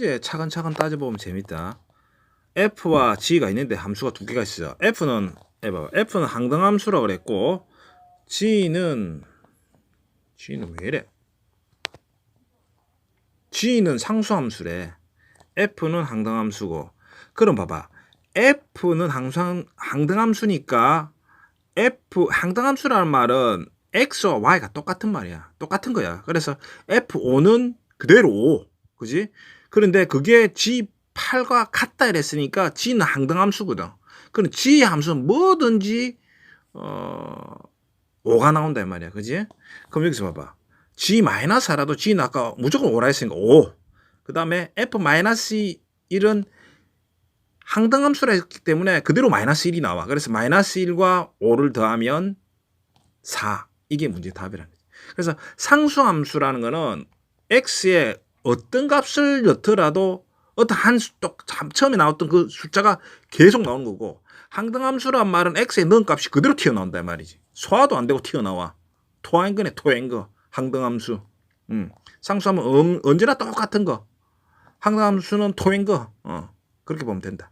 이제 차근차근 따져보면 재밌다. f와 g가 있는데 함수가 두 개가 있어요. f는 해봐. f는 항등함수라고 그랬고 g는 g는 왜 이래? g는 상수함수래. f는 항등함수고. 그럼 봐봐. f는 항상 항등함수니까 f 항등함수라는 말은 x와 y가 똑같은 말이야. 똑같은 거야. 그래서 f5는 그대로 5. 그지? 그런데 그게 g8과 같다 이랬으니까 g는 항등함수거든. 그럼 g 함수는 뭐든지 어 5가 나온다 이 말이야. 그지? 그럼 여기서 봐봐. g-4라도 g는 아까 무조건 5라 했으니까 5. 그 다음에 f-1은 항등함수라 했기 때문에 그대로 마이너스 1이 나와. 그래서 마이너스 1과 5를 더하면 4. 이게 문제 답이라는 거죠. 그래서 상수함수라는 거는 x의 어떤 값을 넣더라도 어떤 한 수, 처음에 나왔던 그 숫자가 계속 나오는 거고 항등함수란 말은 x에 넣은 값이 그대로 튀어나온단 말이지. 소화도 안 되고 튀어나와. 토한 거네, 토한 거. 항등함수. 음. 상수하면 언- 언제나 똑같은 거. 항등함수는 토한 거. 어. 그렇게 보면 된다.